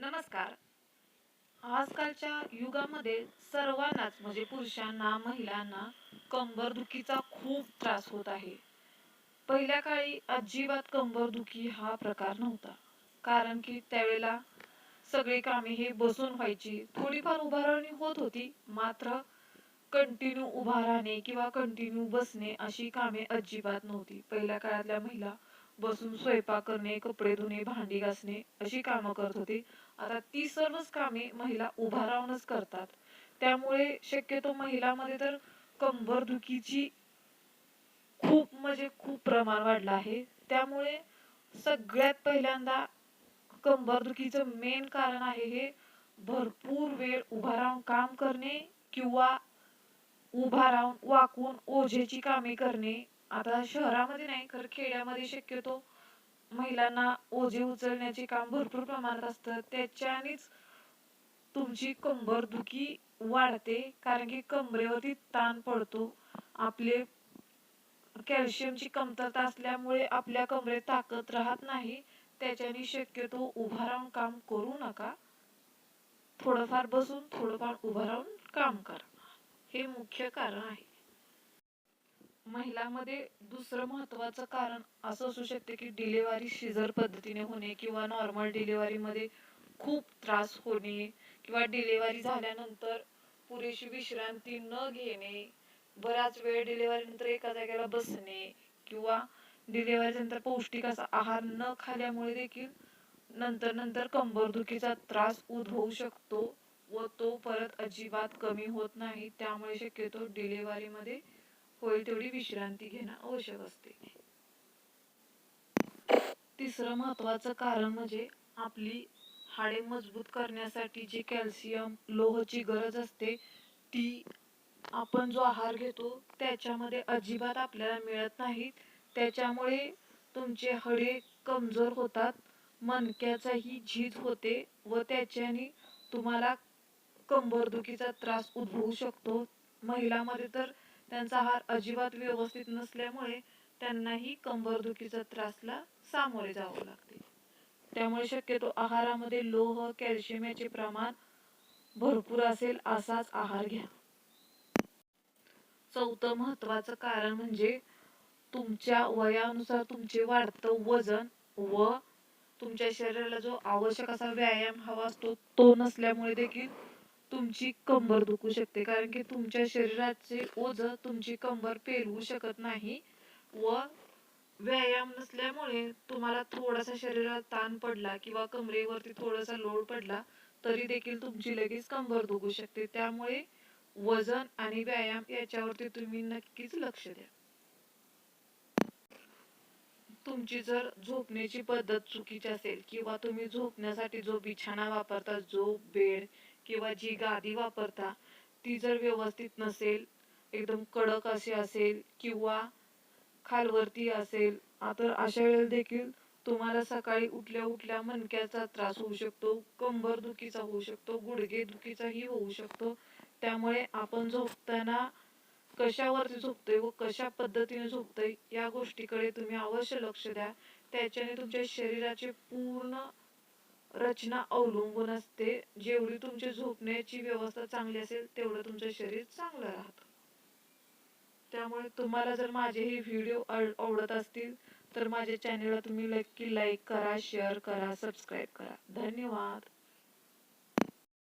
नमस्कार. आजकालच्या युगामध्ये सर्वांनाच म्हणजे पुरुषांना महिलांना कंबरदुखीचा खूप त्रास होत आहे. पहिल्या काळी अजिबात कंबरदुखी हा प्रकार नव्हता. कारण की त्यावेळेला सगळी कामे हे बसून व्हायची. थोडीफार उभारणी होत होती. मात्र कंटिन्यू उभा राहणे किंवा कंटिन्यू बसणे अशी कामे अजिबात नव्हती. पहिल्या काळातल्या महिला बसून स्वयंपाक करणे कपडे धुणे भांडी घासणे अशी कामं करत होती. आता ती सर्वच कामे महिला उभा राहूनच करतात. त्यामुळे शक्यतो महिलामध्ये तर कंबरदुखीची खूप म्हणजे खूप प्रमाण वाढलं आहे. त्यामुळे सगळ्यात पहिल्यांदा कंबरदुखीचं मेन कारण आहे हे भरपूर वेळ उभा राहून काम करणे किंवा उभा राहून वाकून ओझेची कामे करणे. आता शहरामध्ये नाही खरं खेड्यामध्ये शक्यतो महिलांना ओझे उचलण्याचे काम भरपूर प्रमाणात असतं. त्याच्यानेच तुमची कंबरदुखी वाढते कारण की कंबरेवरती ताण पडतो. आपले कॅल्शियमची कमतरता असल्यामुळे आपल्या कमरेत ताकद राहत नाही. त्याच्याने शक्यतो उभा राहून काम करू नका. थोडंफार बसून थोडंफार उभं राहून काम करा. हे मुख्य कारण आहे. महिलांमध्ये दुसरं महत्वाचं कारण असं असू शकते की डिलेवरी शिजर पद्धतीने होणे किंवा नॉर्मल डिलेवरीमध्ये खूप त्रास होणे किंवा डिलेवरी झाल्यानंतर पुरेशी विश्रांती न घेणे बराच वेळ डिलेवरी नंतर एका जागेला बसणे किंवा डिलेवरी नंतर पौष्टिक असा आहार न खाल्यामुळे देखील नंतर नंतर कंबरदुखीचा त्रास उद्भवू शकतो व तो परत अजिबात कमी होत नाही. त्यामुळे शक्यतो डिलेवरीमध्ये होईल तेवढी विश्रांती घेणं आवश्यक असते. तिसरं महत्वाचं कारण म्हणजे आपली हाडे मजबूत करण्यासाठी जे कॅल्शियम लोहची गरज असते ती आपण जो आहार घेतो त्याच्यामध्ये अजिबात आपल्याला मिळत नाही त्याच्यामुळे तुमचे हडे कमजोर होतात मनक्याचाही झीज होते व त्याच्याने तुम्हाला कंबरदुखीचा त्रास उद्भवू शकतो. महिलामध्ये तर त्यांचा आहार अजिबात व्यवस्थित नसल्यामुळे त्यांनाही कंबरदुखीचा त्रासला सामोरे जावं लागते. त्यामुळे शक्यतो आहारामध्ये लोह कॅल्शियम याचे प्रमाण भरपूर असेल असाच आहार घ्या. चौथं महत्वाचं कारण म्हणजे तुमच्या वयानुसार तुमचे वाढतं वजन व तुमच्या शरीराला जो आवश्यक असा व्यायाम हवा असतो तो नसल्यामुळे देखील तुमची कंबर दुखू शकते कारण की तुमच्या शरीराचे ओझ तुमची कंबर पेलवू शकत नाही व व्यायाम नसल्यामुळे तुम्हाला थोडासा शरीरात ताण पडला किंवा कमरेवरती थोडासा लोड पडला तरी देखील तुमची लगेच कंबर दुखू शकते. त्यामुळे वजन आणि व्यायाम याच्यावरती तुम्ही नक्कीच लक्ष द्या. तुमची जर झोपण्याची पद्धत चुकीची असेल किंवा तुम्ही झोपण्यासाठी जो बिछाना वापरता जो बेड किंवा जी गादी वापरता ती जर व्यवस्थित नसेल एकदम कडक अशी असेल किंवा खालवरती असेल तर अशा वेळेला देखील तुम्हाला सकाळी उठल्या उठल्या मणक्याचा त्रास होऊ शकतो कंबर दुखीचा होऊ शकतो गुडघे दुखीचाही होऊ शकतो. त्यामुळे आपण झोपताना कशावरती झोपतोय व कशा पद्धतीने झोपतोय या गोष्टीकडे तुम्ही अवश्य लक्ष द्या. त्याच्याने तुमच्या शरीराचे पूर्ण रचना अवलंबून असते. जेवढी तुमची झोपण्याची व्यवस्था चांगली असेल तेवढं तुमचं शरीर चांगलं राहतं. त्यामुळे तुम्हाला जर माझे हे व्हिडिओ आवडत असतील तर माझ्या चॅनलला तुम्ही नक्की लाईक करा शेअर करा सबस्क्राईब करा. धन्यवाद.